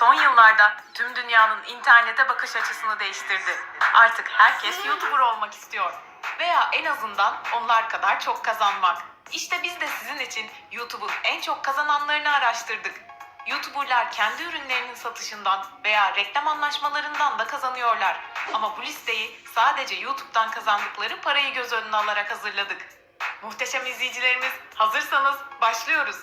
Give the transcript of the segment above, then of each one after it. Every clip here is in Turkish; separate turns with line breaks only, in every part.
son yıllarda tüm dünyanın internete bakış açısını değiştirdi. Artık herkes YouTuber olmak istiyor. Veya en azından onlar kadar çok kazanmak. İşte biz de sizin için YouTube'un en çok kazananlarını araştırdık. YouTuber'lar kendi ürünlerinin satışından veya reklam anlaşmalarından da kazanıyorlar. Ama bu listeyi sadece YouTube'dan kazandıkları parayı göz önüne alarak hazırladık. Muhteşem izleyicilerimiz hazırsanız başlıyoruz.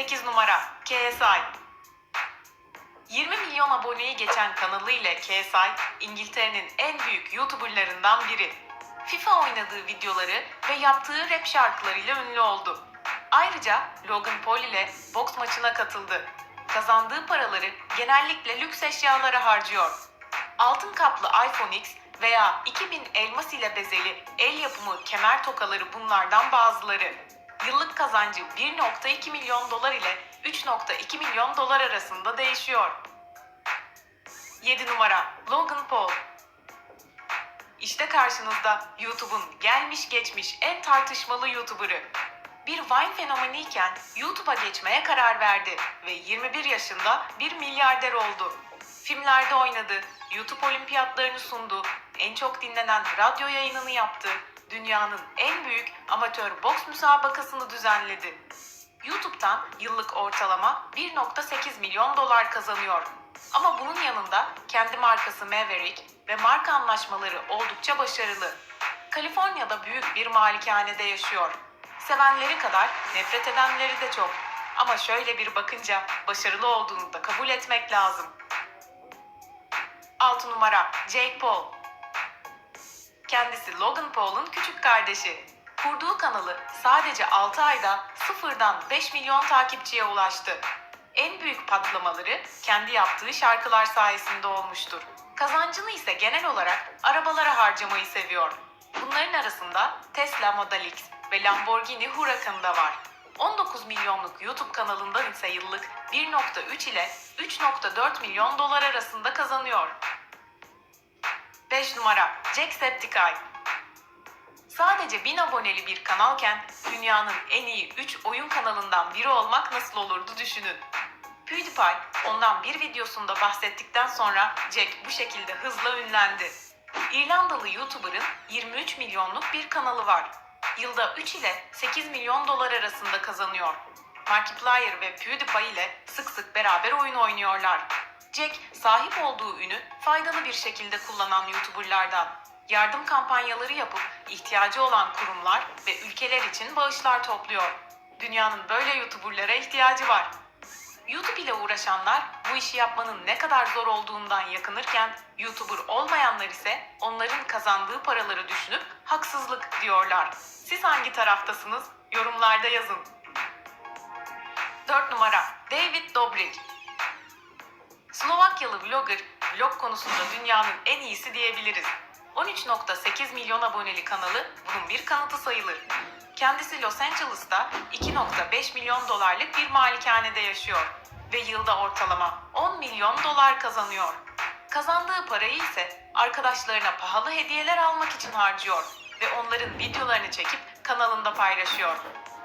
8 numara KSI 20 milyon aboneyi geçen kanalı ile KSI, İngiltere'nin en büyük YouTuber'larından biri. FIFA oynadığı videoları ve yaptığı rap şarkılarıyla ünlü oldu. Ayrıca Logan Paul ile boks maçına katıldı. Kazandığı paraları genellikle lüks eşyalara harcıyor. Altın kaplı iPhone X veya 2000 elmas ile bezeli el yapımı kemer tokaları bunlardan bazıları. Yıllık kazancı 1.2 milyon dolar ile 3.2 milyon dolar arasında değişiyor. 7 numara Logan Paul İşte karşınızda YouTube'un gelmiş geçmiş en tartışmalı YouTuber'ı. Bir Vine fenomeniyken YouTube'a geçmeye karar verdi ve 21 yaşında bir milyarder oldu. Filmlerde oynadı, YouTube olimpiyatlarını sundu, en çok dinlenen radyo yayınını yaptı, dünyanın en büyük amatör boks müsabakasını düzenledi. YouTube'dan yıllık ortalama 1.8 milyon dolar kazanıyor. Ama bunun yanında kendi markası Maverick ve marka anlaşmaları oldukça başarılı. Kaliforniya'da büyük bir malikanede yaşıyor. Sevenleri kadar nefret edenleri de çok. Ama şöyle bir bakınca başarılı olduğunu da kabul etmek lazım. 6 numara Jake Paul Kendisi Logan Paul'un küçük kardeşi. Kurduğu kanalı sadece 6 ayda sıfırdan 5 milyon takipçiye ulaştı. En büyük patlamaları kendi yaptığı şarkılar sayesinde olmuştur. Kazancını ise genel olarak arabalara harcamayı seviyor. Bunların arasında Tesla Model X ve Lamborghini Huracan da var. 19 milyonluk YouTube kanalından ise yıllık 1.3 ile 3.4 milyon dolar arasında kazanıyor. 5 numara Jacksepticeye Sadece 1000 aboneli bir kanalken dünyanın en iyi 3 oyun kanalından biri olmak nasıl olurdu düşünün. PewDiePie ondan bir videosunda bahsettikten sonra Jack bu şekilde hızla ünlendi. İrlandalı YouTuber'ın 23 milyonluk bir kanalı var. Yılda 3 ile 8 milyon dolar arasında kazanıyor. Markiplier ve PewDiePie ile sık sık beraber oyun oynuyorlar. Jack sahip olduğu ünü faydalı bir şekilde kullanan YouTuber'lardan. Yardım kampanyaları yapıp ihtiyacı olan kurumlar ve ülkeler için bağışlar topluyor. Dünyanın böyle YouTuber'lara ihtiyacı var. YouTube ile uğraşanlar bu işi yapmanın ne kadar zor olduğundan yakınırken YouTuber olmayanlar ise onların kazandığı paraları düşünüp haksızlık diyorlar. Siz hangi taraftasınız? Yorumlarda yazın. 4 numara David Dobrik Slovakyalı vlogger vlog konusunda dünyanın en iyisi diyebiliriz. 13.8 milyon aboneli kanalı bunun bir kanıtı sayılır. Kendisi Los Angeles'ta 2.5 milyon dolarlık bir malikanede yaşıyor ve yılda ortalama 10 milyon dolar kazanıyor. Kazandığı parayı ise arkadaşlarına pahalı hediyeler almak için harcıyor ve onların videolarını çekip kanalında paylaşıyor.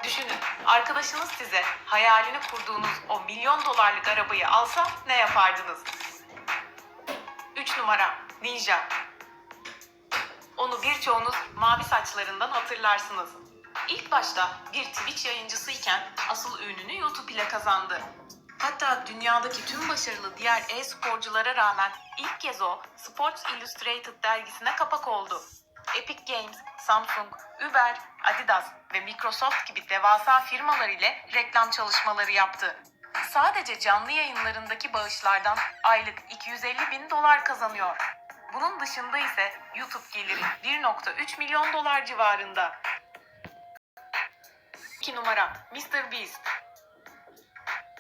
Düşünün, arkadaşınız size hayalini kurduğunuz o milyon dolarlık arabayı alsa ne yapardınız? 3 numara Ninja onu birçoğunuz mavi saçlarından hatırlarsınız. İlk başta bir Twitch yayıncısıyken asıl ününü YouTube ile kazandı. Hatta dünyadaki tüm başarılı diğer e-sporculara rağmen ilk kez o Sports Illustrated dergisine kapak oldu. Epic Games, Samsung, Uber, Adidas ve Microsoft gibi devasa firmalar ile reklam çalışmaları yaptı. Sadece canlı yayınlarındaki bağışlardan aylık 250 bin dolar kazanıyor. Bunun dışında ise YouTube geliri 1.3 milyon dolar civarında. 2 numara Mr. Beast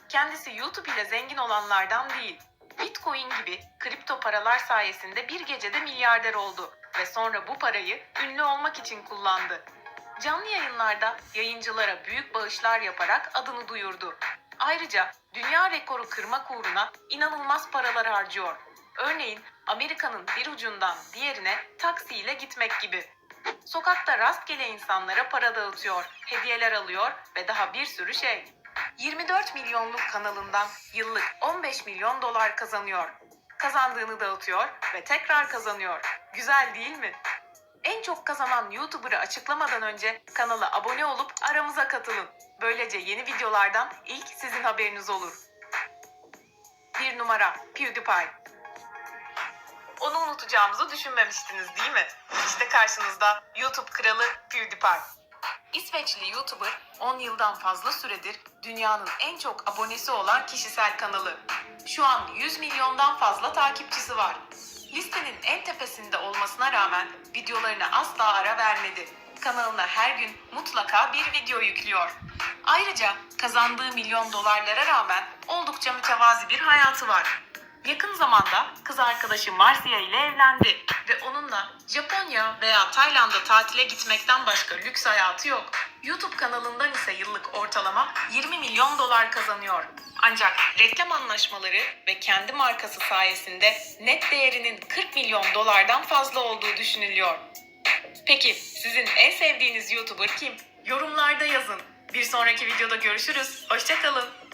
Kendisi YouTube ile zengin olanlardan değil. Bitcoin gibi kripto paralar sayesinde bir gecede milyarder oldu ve sonra bu parayı ünlü olmak için kullandı. Canlı yayınlarda yayıncılara büyük bağışlar yaparak adını duyurdu. Ayrıca dünya rekoru kırmak uğruna inanılmaz paralar harcıyor. Örneğin Amerika'nın bir ucundan diğerine taksiyle gitmek gibi. Sokakta rastgele insanlara para dağıtıyor, hediyeler alıyor ve daha bir sürü şey. 24 milyonluk kanalından yıllık 15 milyon dolar kazanıyor. Kazandığını dağıtıyor ve tekrar kazanıyor. Güzel değil mi? En çok kazanan YouTuber'ı açıklamadan önce kanala abone olup aramıza katılın. Böylece yeni videolardan ilk sizin haberiniz olur. 1 numara PewDiePie Onu unutacağımızı düşünmemiştiniz değil mi? İşte karşınızda YouTube kralı PewDiePie. İsveçli YouTuber 10 yıldan fazla süredir dünyanın en çok abonesi olan kişisel kanalı. Şu an 100 milyondan fazla takipçisi var. Listenin en tepesinde olmasına rağmen videolarına asla ara vermedi. Kanalına her gün mutlaka bir video yüklüyor. Ayrıca kazandığı milyon dolarlara rağmen oldukça mütevazi bir hayatı var. Yakın zamanda kız arkadaşı Marcia ile evlendi ve onunla Japonya veya Tayland'a tatile gitmekten başka lüks hayatı yok. YouTube kanalından ise yıllık ortalama 20 milyon dolar kazanıyor. Ancak reklam anlaşmaları ve kendi markası sayesinde net değerinin 40 milyon dolardan fazla olduğu düşünülüyor. Peki sizin en sevdiğiniz YouTuber kim? Yorumlarda yazın. Bir sonraki videoda görüşürüz. Hoşçakalın.